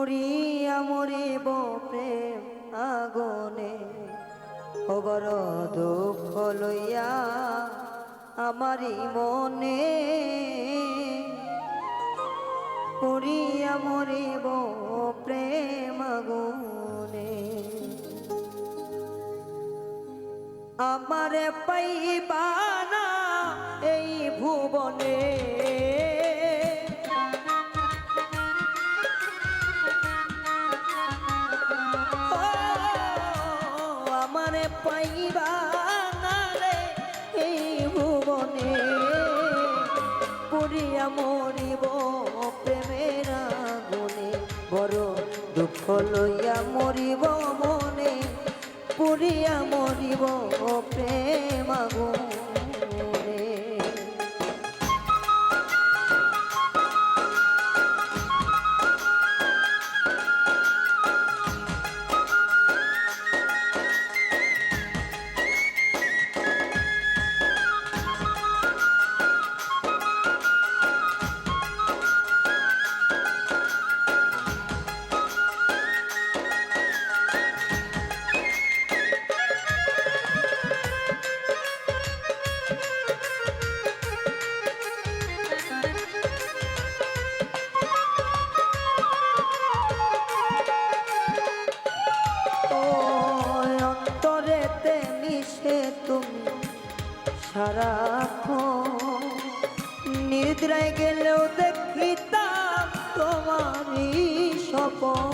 পুরিয়া মরিব প্রেম আগুনে অগর দুঃখ লইয়া আমারই মনে। পুরিয়া মরিব প্রেম আগুনে, আমারে পাইবা না এই ভুবনে। পাইবা না রে, এই ভুবনে পুরিয়া মরিব প্রেমের আগুনে। বড় দুঃখ লইয়া মরিব মনে পুরিয়া মরিব সারাক্ষণ নিদ্রায় গেলেও দেখিতাম তোমারই স্বপন।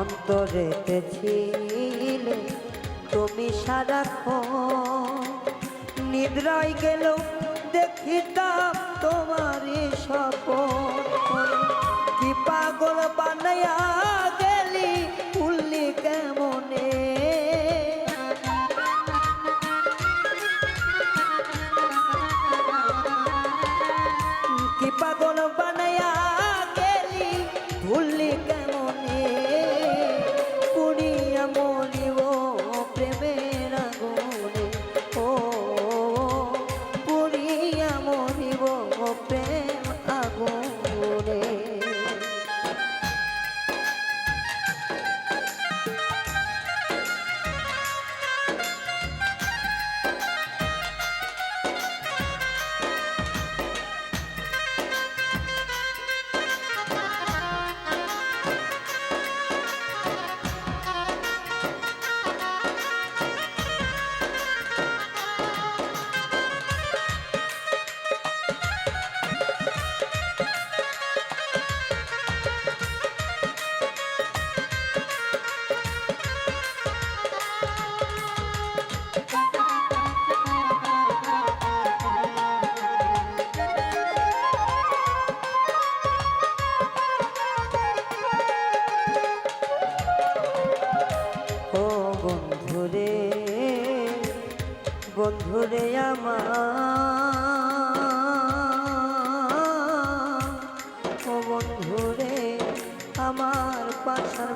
অন্তরেতে ছিলে তুমি সারাক্ষণ নিদ্রায় গেলেও দেখিতাম তোমারই স্বপন কি পাগল বানাইয়া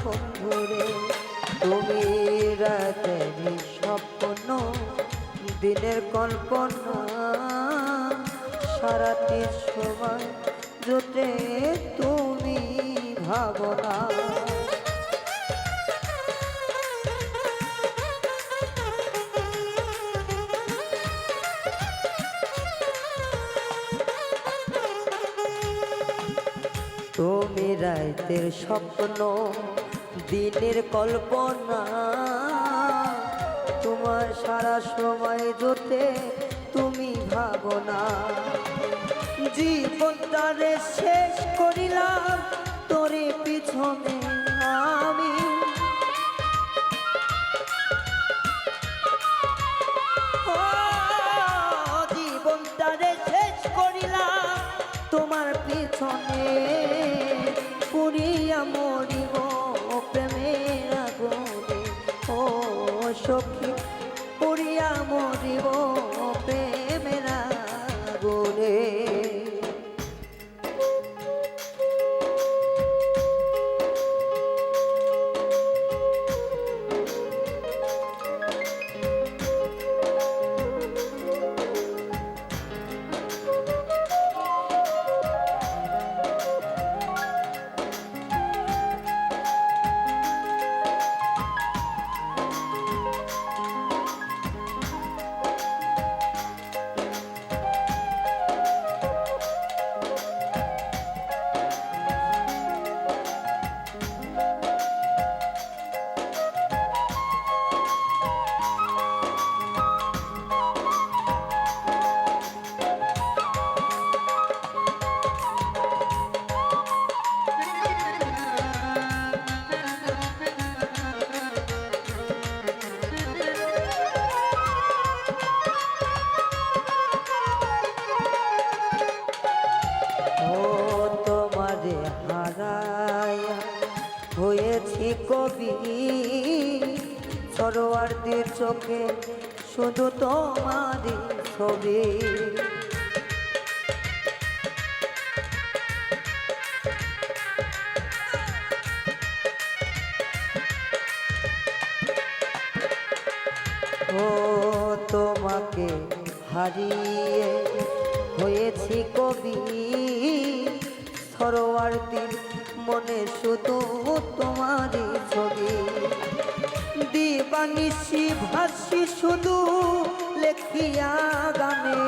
বন্ধুরে তুমি রাতের স্বপ্ন দিনের কল্পনা সারাটি সময় জোটে তুমি ভাবনা। তুমি রাতের স্বপ্ন দিনের কল্পনা তোমার সারা সময় জোটে তুমি ভাবনা। জীবনটারে শেষ করিলাম তোরে পিছনে আমি কবি। সরোয়ারদের চোখে শুধু তোমারই ছবি। ও তোমাকে হারিয়ে হয়েছি কবি। সরোয়ারদের মনে শুধু তোমারই ছবি। দিবানিসি ভাসি শুধু লেখিয়া গানে।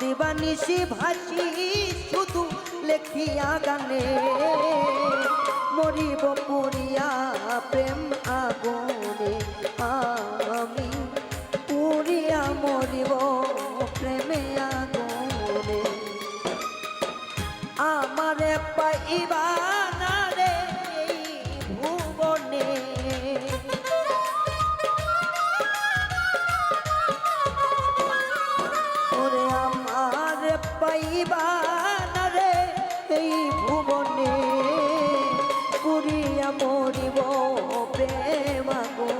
দিবানিসি ভাসি শুধু লেখিয়া গানে। মরিব পুরিয়া প্রেম আগুনে আমি পুরিয়া মরিব প্রেম আগুনে